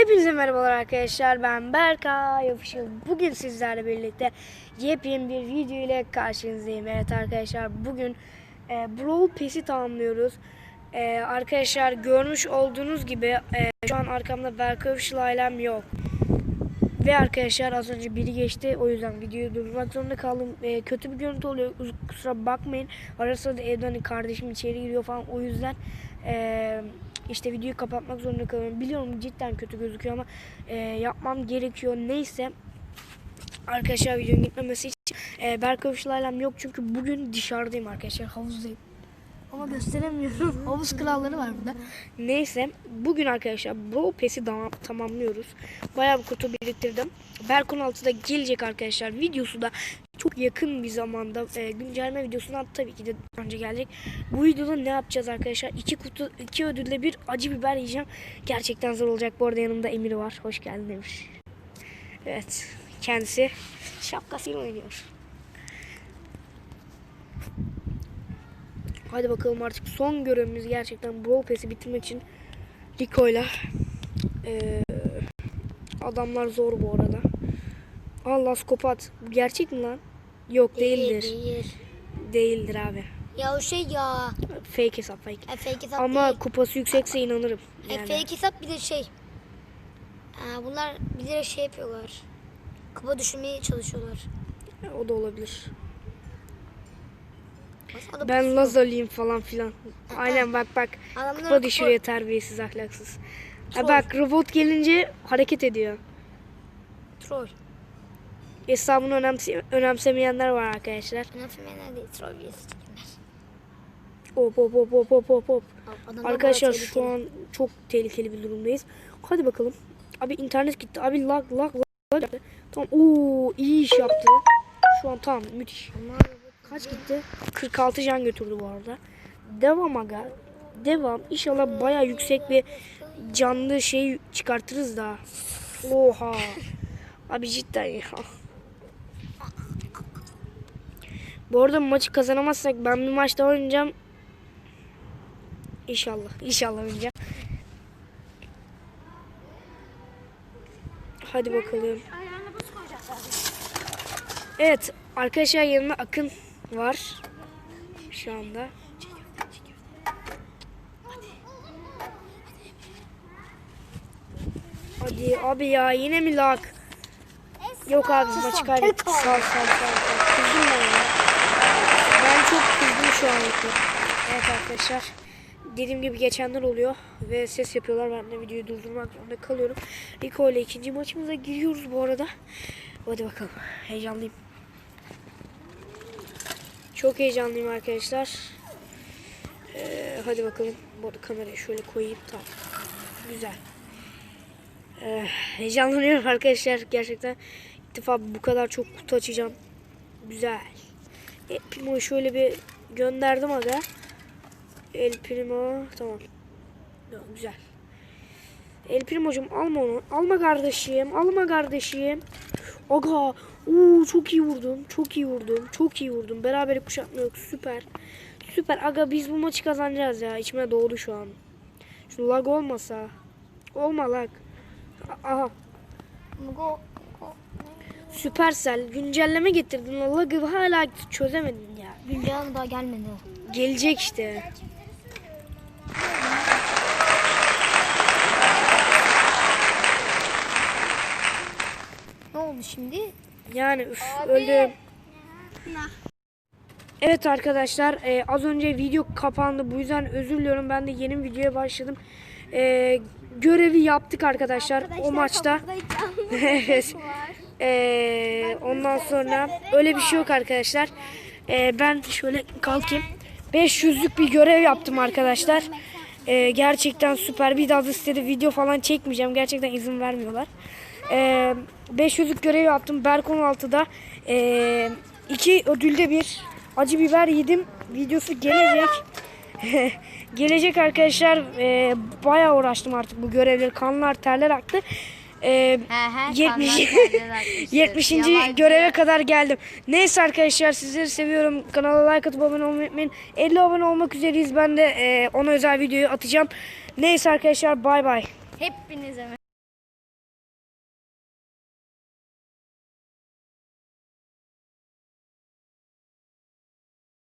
Hepinize merhabalar arkadaşlar. Ben Berkay Official. Bugün sizlerle birlikte yepyeni bir video ile karşınızdayım. Evet arkadaşlar bugün e, Brawl Pass'i tamamlıyoruz. E, arkadaşlar görmüş olduğunuz gibi e, şu an arkamda Berkay Official ailem yok. Ve arkadaşlar az önce biri geçti. O yüzden videoyu durdurmak zorunda kaldım. E, kötü bir görüntü oluyor. Kusura bakmayın. Ara sırada evden hani kardeşim içeri giriyor falan. O yüzden e, işte videoyu kapatmak zorunda kalıyorum. Biliyorum cidden kötü gözüküyor ama e, yapmam gerekiyor. Neyse. Arkadaşlar videonun gitmemesi için e, Berkay ailem yok. Çünkü bugün dışarıdayım arkadaşlar. Havuzdayım. Ama gösteremiyorum. Havuz kralları var burada. Neyse bugün arkadaşlar Brawl Pass'i tamam, tamamlıyoruz. Bayağı bir kutu biriktirdim. Berkon 6'da gelecek arkadaşlar. Videosu da çok yakın bir zamanda e, güncelleme videosundan tabii ki de önce gelecek. Bu videoda ne yapacağız arkadaşlar? İki kutu, iki ödülle bir acı biber yiyeceğim. Gerçekten zor olacak. Bu arada yanımda Emir var. Hoş geldin Emir. Evet. Kendisi şapkasıyla oynuyor. Hadi bakalım artık son görevimiz gerçekten Brawl Pass'i bitirmek için Rico'yla Ee, adamlar zor bu arada. Allah skopat. Gerçek mi lan? Yok değildir. Değil. Değildir abi. Ya o şey ya. Fake hesap fake. E, fake hesap Ama değil. kupası yüksekse inanırım. E, Yani. fake hesap bir de şey. Aa, bunlar bilerek şey yapıyorlar. Kupa düşürmeye çalışıyorlar. O da olabilir. Aslında Ben Laz alayım falan filan. Aynen bak bak. Adamlar Kupa düşürüyor terbiyesiz ahlaksız. Ha Troll. bak robot gelince hareket ediyor. Troll. Hesabını önemse önemsemeyenler var arkadaşlar. Önemsemeyenler değil. Troll. Hop hop hop hop hop hop hop. Arkadaşlar şu an çok tehlikeli bir durumdayız. Hadi bakalım. Abi internet gitti. Abi lag lag lag. lag. Tamam. Oo iyi iş yaptı. Şu an tamam müthiş. Kaç gitti? 46 can götürdü bu arada. Devam aga. Devam. İnşallah baya yüksek bir canlı şey çıkartırız da. Oha. Abi cidden ya. Bu arada maçı kazanamazsak ben bir maç daha oynayacağım. İnşallah. İnşallah oynayacağım. Hadi bakalım. Evet. Arkadaşlar yanımda Akın var. Şu anda. Hadi abi ya yine mi lag? Yok abi maçı kaybettik. Sağ ol sağ sağ ben ya. Ben çok kızdım şu an. Evet arkadaşlar. Dediğim gibi geçenler oluyor ve ses yapıyorlar. Ben de videoyu durdurmak zorunda kalıyorum. Rico ile ikinci maçımıza giriyoruz bu arada. Hadi bakalım. Heyecanlıyım. Çok heyecanlıyım arkadaşlar. Ee, hadi bakalım. Bu arada kamerayı şöyle koyayım. Tamam. Güzel. Ee, heyecanlanıyorum arkadaşlar. Gerçekten ilk defa bu kadar çok kutu açacağım. Güzel. E, Primo'yu şöyle bir gönderdim aga. El Primo. Tamam. Tamam, güzel. El Primo'cum alma onu. Alma kardeşim. Alma kardeşim. Aga. Oo, çok iyi vurdum. Çok iyi vurdum. Çok iyi vurdum. Beraber kuşatma yok. Süper. Süper. Aga biz bu maçı kazanacağız ya. İçime doğdu şu an. Şu lag olmasa. Olma lag. Aha. Go. Süpersel güncelleme getirdin. Lag'ı hala çözemedin ya. Güncel daha gelmedi. Gelecek işte. Ne oldu şimdi? Yani üf, öldüm. Evet arkadaşlar e, az önce video kapandı. Bu yüzden özür diliyorum. Ben de yeni bir videoya başladım. E, görevi yaptık arkadaşlar, o maçta. evet. E, ondan sonra öyle bir şey yok arkadaşlar. E, ben şöyle kalkayım. 500'lük bir görev yaptım arkadaşlar. E, gerçekten süper. Bir daha da size video falan çekmeyeceğim. Gerçekten izin vermiyorlar. E, 500'lük görev yaptım. Berk 16'da e, iki ödülde bir acı biber yedim. Videosu gelecek. gelecek arkadaşlar. E, bayağı uğraştım artık bu görevleri. Kanlar terler aktı. E, 70 70. göreve kadar geldim. Neyse arkadaşlar sizleri seviyorum. Kanala like atıp abone olmayı unutmayın. 50 abone olmak üzereyiz. Ben de e, ona özel videoyu atacağım. Neyse arkadaşlar bay bay. Hepinize